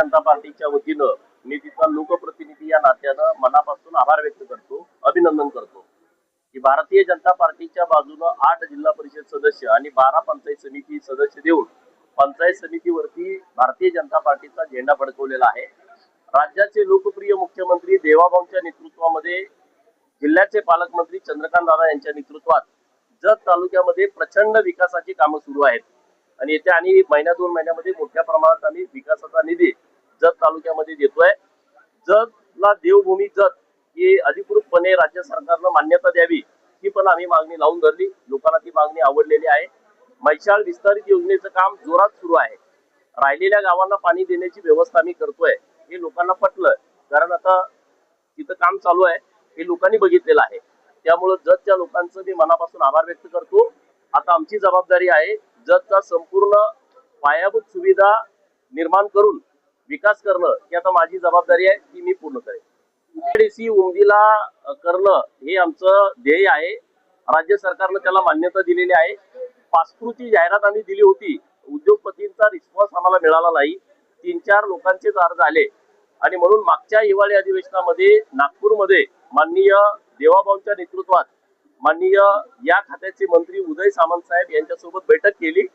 जनता पार्टीच्या वतीनं मी तिथला लोकप्रतिनिधी या नात्यानं मनापासून आभार व्यक्त करतो अभिनंदन करतो की भारतीय जनता पार्टीच्या बाजूनं आठ जिल्हा परिषद सदस्य आणि बारा पंचायत समिती सदस्य देऊन पंचायत समितीवरती भारतीय जनता पार्टीचा झेंडा फडकवलेला आहे. राज्याचे लोकप्रिय मुख्यमंत्री देवाभाऊंच्या नेतृत्वामध्ये जिल्ह्याचे पालकमंत्री चंद्रकांत दादा यांच्या नेतृत्वात जत तालुक्यामध्ये प्रचंड विकासाची कामं सुरू आहेत. आणि येत्या आणि महिन्या दोन महिन्यामध्ये मोठ्या प्रमाणात आम्ही विकासाचा निधी जत तालुक्यामध्ये देतोय. जतला देवभूमी जत ही अधिकृतपणे राज्य सरकारनं मान्यता द्यावी ही पण आम्ही मागणी लावून धरली. लोकांना ती मागणी आवडलेली आहे. मैशाळ विस्तारित योजनेचं काम जोरात सुरू आहे. राहिलेल्या गावांना पाणी देण्याची व्यवस्था आम्ही करतोय. हे लोकांना पटलं. कारण आता तिथं काम चालू आहे. हे लोकांनी बघितलेलं आहे. त्यामुळं जतच्या लोकांचं मी मनापासून आभार व्यक्त करतो. आता आमची जबाबदारी आहे जतचा संपूर्ण पायाभूत सुविधा निर्माण करून विकास करणं ही आता माझी जबाबदारी आहे ती मी पूर्ण करेन. एडीसी उमदीला करणं हे आमचं ध्येय आहे. राज्य सरकारनं त्याला मान्यता दिलेली आहे. पासपूरची जाहिरात आम्ही दिली होती. उद्योगपतींचा रिस्पॉन्स आम्हाला मिळाला नाही. तीन चार लोकांचेच अर्ज आले आणि म्हणून मागच्या हिवाळी अधिवेशनामध्ये नागपूरमध्ये माननीय देवाभाऊंच्या नेतृत्वात माननीय या खात्याचे मंत्री उदय सामंत साहेब यांच्यासोबत बैठक केली.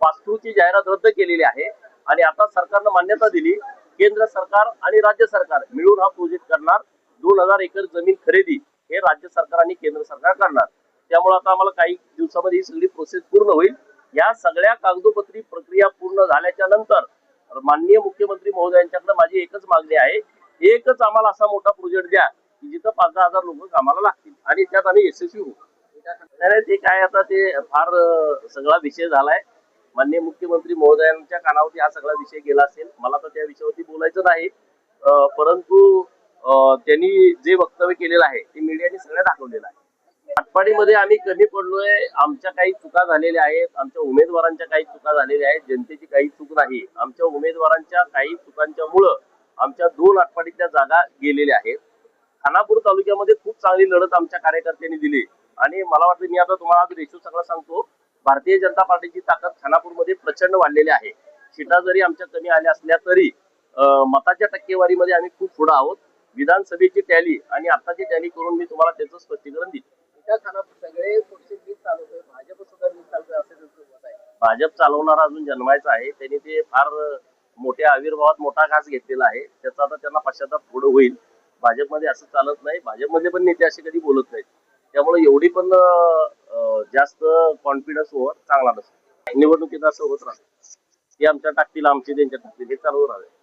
पासपूरची जाहिरात रद्द केलेली आहे. आणि आता सरकारनं मान्यता दिली. केंद्र सरकार आणि राज्य सरकार मिळून हा प्रोजेक्ट करणार. दोन हजार एकर जमीन खरेदी हे राज्य सरकार आणि केंद्र सरकार करणार. त्यामुळे आता आम्हाला काही दिवसामध्ये ही सगळी प्रोसेस पूर्ण होईल. या सगळ्या कागदोपत्री प्रक्रिया पूर्ण झाल्याच्यानंतर माननीय मुख्यमंत्री महोदयांच्याकडे माझी एकच मागणी आहे. एकच आम्हाला असा मोठा प्रोजेक्ट द्या की जिथं पाच दहा हजार लोक कामाला लागतील आणि त्यात आम्ही यशस्वी होऊ. ते काय आता ते फार सगळा विषय झालाय. माननीय मुख्यमंत्री महोदयांच्या कानावरती हा सगळा विषय गेला असेल. मला तर त्या विषयावरती बोलायचं नाही. परंतु त्यांनी जे वक्तव्य केलेलं आहे ते मीडियाने सगळ्या दाखवलेलं आहे. आटपाडीमध्ये आम्ही कमी पडलोय. आमच्या काही चुका झालेल्या आहेत. आमच्या उमेदवारांच्या काही चुका झालेल्या आहेत. जनतेची काही चूक नाही. आमच्या उमेदवारांच्या काही चुकांच्या मुळे आमच्या दोन आटपाडीतल्या जागा गेलेल्या आहेत. खानापूर तालुक्यामध्ये खूप चांगली लढत आमच्या कार्यकर्त्यांनी दिली. आणि मला वाटतं मी आता तुम्हाला रेशो सगळं सांगतो भारतीय जनता पार्टीची ताकद खानापूरमध्ये प्रचंड वाढलेली आहे. सीटा जरी आमच्या कमी आल्या असल्या तरी मताच्या टक्केवारीमध्ये आम्ही खूप पुढे आहोत. विधानसभेची टॅली आणि आताची टॅली करून मी तुम्हाला त्याचं स्पष्टीकरण खानापूर सगळे भाजप सुद्धा भाजप चालवणारा अजून जन्मायचा आहे. त्यांनी ते फार मोठ्या आविर्भावात मोठा घास घेतलेला आहे. त्याचा आता त्यांना पश्चाताप पुढे होईल. भाजपमध्ये असं चालत नाही. भाजपमधले पण नेते असे कधी बोलत नाहीत. त्यामुळे एवढी पण जास्त कॉन्फिडन्स ओव्हर चांगला नसतो निवडणुकीत असं होत राहतं. ते आमच्या टाकतील आमचे त्यांच्या टाकतील हे चालू राहते.